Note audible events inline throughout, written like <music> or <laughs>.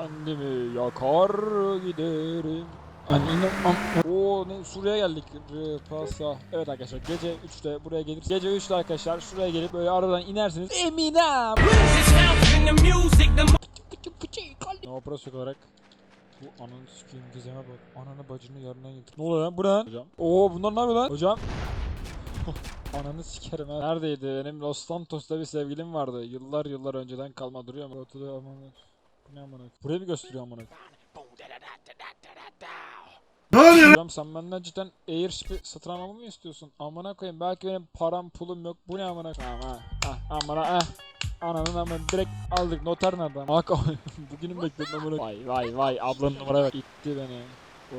Kendimi yakar giderim. Hani inanmam. Oo ne Suriye geldik. Pasa. Evet arkadaşlar gece 3'te buraya gelir. Gece 3'te arkadaşlar şuraya gelip böyle aradan inersiniz. Eminem. Ne operasyon olarak bu ananı sikeyim gizeme bak. Ananı bacını yarından getir. Ne oluyor lan? Bu ne lan? Hocam. Oo bunlar ne yapıyor lan? Hocam. <laughs> Ananı sikerim ha. Neredeydi? Benim Los Santos'ta bir sevgilim vardı. Yıllar yıllar önceden kalma duruyor mu? Ortada aman. Bu ne amına? Burayı mı gösteriyor amına? Ne oluyor Hocam sen benden cidden Airship'i satın almamı mı istiyorsun? Amına koyayım belki benim param pulum yok. Bu ne amına? Tamam ha. Ah amına ah. Ananın amına direkt aldık noter nereden? Bak <laughs> bugünün bekledim amına. Vay vay vay ablanın numara bak. Gitti beni.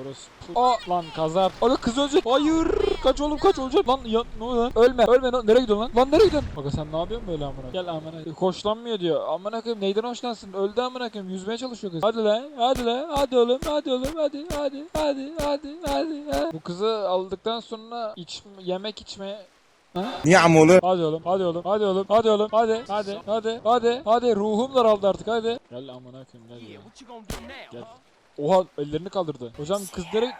Orası Aa lan kaza. Aga kız ölecek. Hayır. Kaç oğlum kaç olacak. Lan ya, ne oluyor lan? Ölme. Ölme. lan. Nereye gidiyorsun lan? Lan nereye gidiyorsun? Aga sen ne yapıyorsun böyle amına? Gel amına. E, Hoşlanmıyor diyor. Amına koyayım neyden hoşlansın? Öldü amına koyayım. Yüzmeye çalışıyor kız. Hadi lan. Hadi lan. Hadi oğlum. Hadi oğlum. Hadi. Hadi. Hadi. Hadi. Hadi. hadi. Bu kızı aldıktan sonra iç yemek içmeye Niye amolu? Hadi oğlum, hadi oğlum, hadi oğlum, hadi oğlum, hadi, hadi, hadi, hadi, hadi, ruhum daraldı artık, hadi. Gel amına koyayım, gel. Gel. Oha, ellerini kaldırdı. Hocam kızları...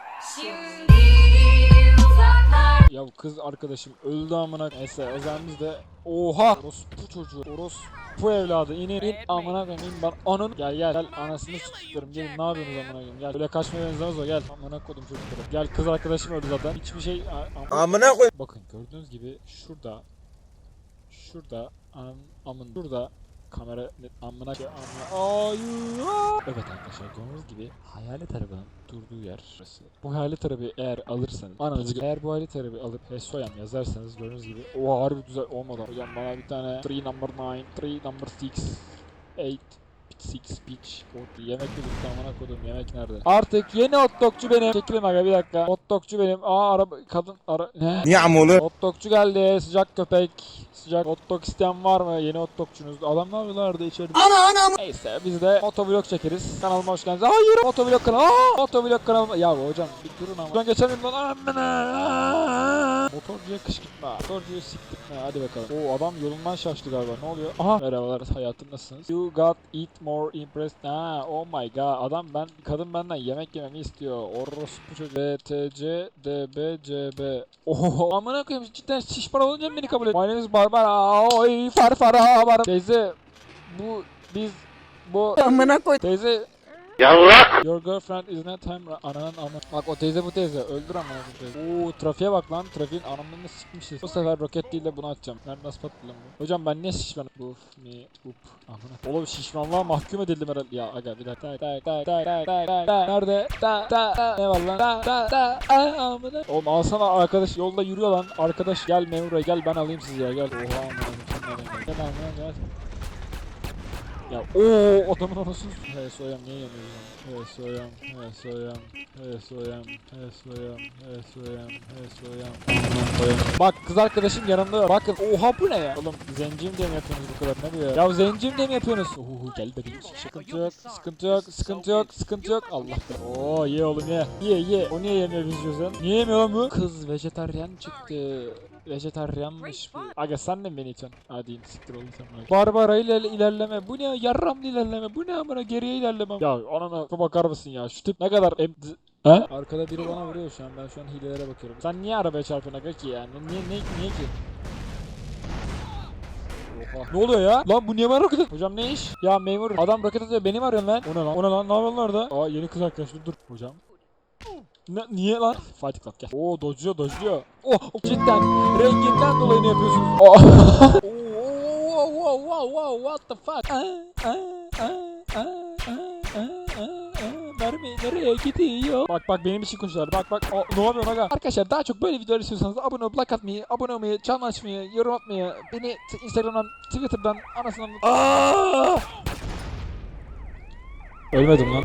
Ya bu kız arkadaşım öldü amına. Neyse o zaman biz de... Oha! Orospu çocuğu, orospu evladı. İn in, in amına koyayım, in ben anın... Gel gel, gel anasını sıkıştırırım. Gelin ne yapıyorsunuz amına koyayım, gel. Böyle kaçmaya benzemez o, gel. Amına koydum çocukları. Gel kız arkadaşım öldü zaten. Hiçbir şey... a- am- Amına koy. Bakın gördüğünüz gibi şurada şurada am, amın burada kamera amına koy- amına. Evet arkadaşlar gördüğünüz gibi hayalet arabanın durduğu yer burası. Bu hayalet arabayı eğer alırsanız ananızı eğer bu hayalet arabayı alıp Hesoyam yazarsanız gördüğünüz gibi o harbi güzel olmadı. Hocam bana bir tane 3 number 9, 3 number 6, 8 Six Beach Forty. Yemek dedik amına kodum yemek nerede? Artık yeni hot dogcu benim. Çekilin aga bir dakika. Hot dogcu benim. Aa araba kadın ara ne? Niye amolu? Hot dogcu geldi. Sıcak köpek. Sıcak hot dog isteyen var mı? Yeni hot dogcunuz. Adam ne yapıyorlardı içeride? Ana ana. Neyse biz de motovlog çekeriz. Kanalıma hoş geldiniz. Hayır motovlog kanalı. Aa, motovlog kanalıma. Ya hocam bir durun ama. Ben geçemiyorum lan. Amına. Motorcuya kışkırtma. Motorcuya siktirtme. Hadi bakalım. Oo adam yolundan şaştı galiba. Ne oluyor? Aha. Merhabalar <laughs> hayatım nasılsınız? You got eat more impressed. Ha, oh my god. Adam ben kadın benden yemek yememi istiyor. Orospu çocuğu. BTC DBCB. Oho. Amına koyayım cidden şiş para olunca beni kabul et? İs Barbara. Oy farfara. Bar Teyze bu biz bu Amına koy. teyze Yavrak. Your girlfriend is not time ananın amı. Bak o teyze bu teyze öldür amına bu teyze. Oo trafiğe bak lan trafiğin anamını sikmişiz. Bu sefer roket değil de bunu atacağım. Ben nasıl patladım bu? Hocam ben niye şişmanım? Uf me up. Amına. Oğlum şişmanlığa mahkum edildim herhalde. Ya aga bir dakika. Tak tak tak tak tak tak tak. Nerede? Ta ta ta. Ne var lan? Ta ta ta. Ay amına. Oğlum alsana arkadaş yolda yürüyor lan. Arkadaş gel memura gel ben alayım sizi ya gel. Oha amına. Gel amına gel. Ya ooo adamın anasını He soyam niye yemiyoruz lan? He soyam, he soyam, he soyam, he soyam, he soyam, he soyam. Aman koyayım. Bak kız arkadaşım yanımda. Bakın oha bu ne ya? Oğlum zenciyim diye mi yapıyorsunuz bu kadar ne bu ya? Ya zenciyim diye mi yapıyorsunuz? Oho gel bebeğim. Sıkıntı yok, sıkıntı yok, sıkıntı yok, sıkıntı yok. Allah be. Oo ye oğlum ye. Ye ye. O niye yemiyor biz yüzden? Niye yemiyor lan bu? Kız vejetaryen çıktı. Vejetaryanmış bu. Aga sen de mi beni itiyorsun? Hadi in siktir oğlum sen bana. Barbara ile ilerleme. Bu ne? Yarramlı ilerleme. Bu ne amına geriye ilerlemem. Ya anana bakar mısın ya? Şu tip ne kadar em... He? Arkada biri bana vuruyor şu an. Ben şu an hilelere bakıyorum. Sen niye arabaya çarpıyorsun aga ki yani? Niye, niye, niye ki? Oha. Ne oluyor ya? Lan bu niye bana roket Hocam ne iş? Ya memur adam roket atıyor beni mi arıyorsun lan? O ne lan? O ne lan? Ne yapıyorsun orada? Aa yeni kız arkadaş dur dur. Hocam. Ne, niye lan? Fight Club gel. Oo dojluyor dojluyor. Oh cidden renginden dolayı ne yapıyorsunuz? Oh. oh, wow, wow, wow, wow, what the fuck? Ah, ah, ah, ah, ah, ah. Mermi nereye gidiyor? Bak bak benim için konuşuyorlar. Bak bak. Oh, ne yapıyorsun aga? Arkadaşlar daha çok böyle videolar istiyorsanız abone olup like atmayı, abone olmayı, çan açmayı, yorum atmayı, beni Instagram'dan, Twitter'dan, anasından... Aa! Ölmedim lan.